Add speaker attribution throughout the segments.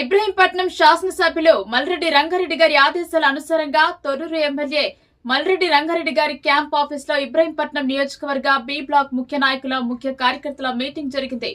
Speaker 1: ఇబ్రహీంపట్నం శాసనసభ్యులు మల్రెడ్డి రంగారెడ్డి గారి ఆదేశాల అనుసారంగా తొర్రూరు ఎమ్మెల్యే మల్రెడ్డి రంగారెడ్డి గారి క్యాంప్ ఆఫీస్లో ఇబ్రహీంపట్నం నియోజకవర్గ బి బ్లాక్ ముఖ్య నాయకుల ముఖ్య కార్యకర్తల మీటింగ్ జరిగింది.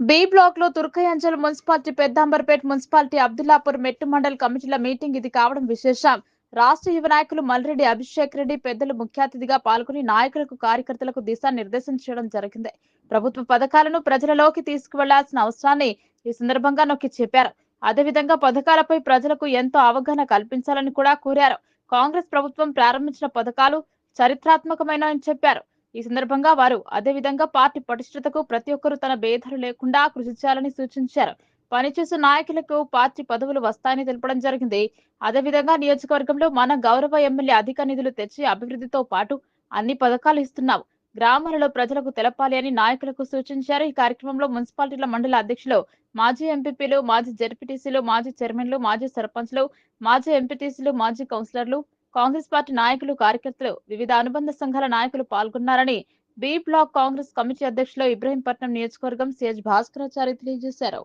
Speaker 1: బి బ్లాక్లో Turkayamjal municipality Peddamberpet municipality Abdullapurmet mandal కమిటీల మీటింగ్ ఇది కావడం విశేషం. రాష్ట్ర యువ నాయకులు మల్రెడ్డి అభిషేక్ రెడ్డి పెద్దలు ముఖ్య అతిథిగా పాల్గొని నాయకులకు కార్యకర్తలకు దిశానిర్దేశం చేయడం జరిగింది. ప్రభుత్వ పథకాలను ప్రజలలోకి తీసుకువెళ్ళాల్సిన అవసరాన్ని ఈ సందర్భంగా నొక్కి చెప్పారు. అదేవిధంగా పథకాలపై ప్రజలకు ఎంతో అవగాహన కల్పించాలని కూడా కోరారు. కాంగ్రెస్ ప్రభుత్వం ప్రారంభించిన పథకాలు చరిత్రాత్మకమైనవని చెప్పారు. ఈ సందర్భంగా వారు అదేవిధంగా పార్టీ పటిష్టతకు ప్రతి ఒక్కరూ తన భేదాలు లేకుండా కృషి చేయాలని సూచించారు. పనిచేసే నాయకులకు పార్టీ పదవులు వస్తాయని తెలపడం జరిగింది. అదేవిధంగా నియోజకవర్గంలో మన గౌరవ ఎమ్మెల్యే అధిక నిధులు తెచ్చి అభివృద్ధితో పాటు అన్ని పథకాలు ఇస్తున్నావు. గ్రామాలలో ప్రజలకు తెలపాలి అని నాయకులకు సూచించారు. ఈ కార్యక్రమంలో మున్సిపాలిటీల మండల అధ్యక్షులు మాజీ ఎంపీపీలు మాజీ జెడ్పీటీసీలు మాజీ చైర్మన్లు మాజీ సర్పంచ్లు మాజీ ఎంపీటీసీలు మాజీ కౌన్సిలర్లు కాంగ్రెస్ పార్టీ నాయకులు కార్యకర్తలు వివిధ అనుబంధ సంఘాల నాయకులు పాల్గొన్నారని బి బ్లాక్ కాంగ్రెస్ కమిటీ అధ్యక్షులు ఇబ్రహీంపట్నం నియోజకవర్గం సిహెచ్ భాస్కరాచారి తెలియజేశారు.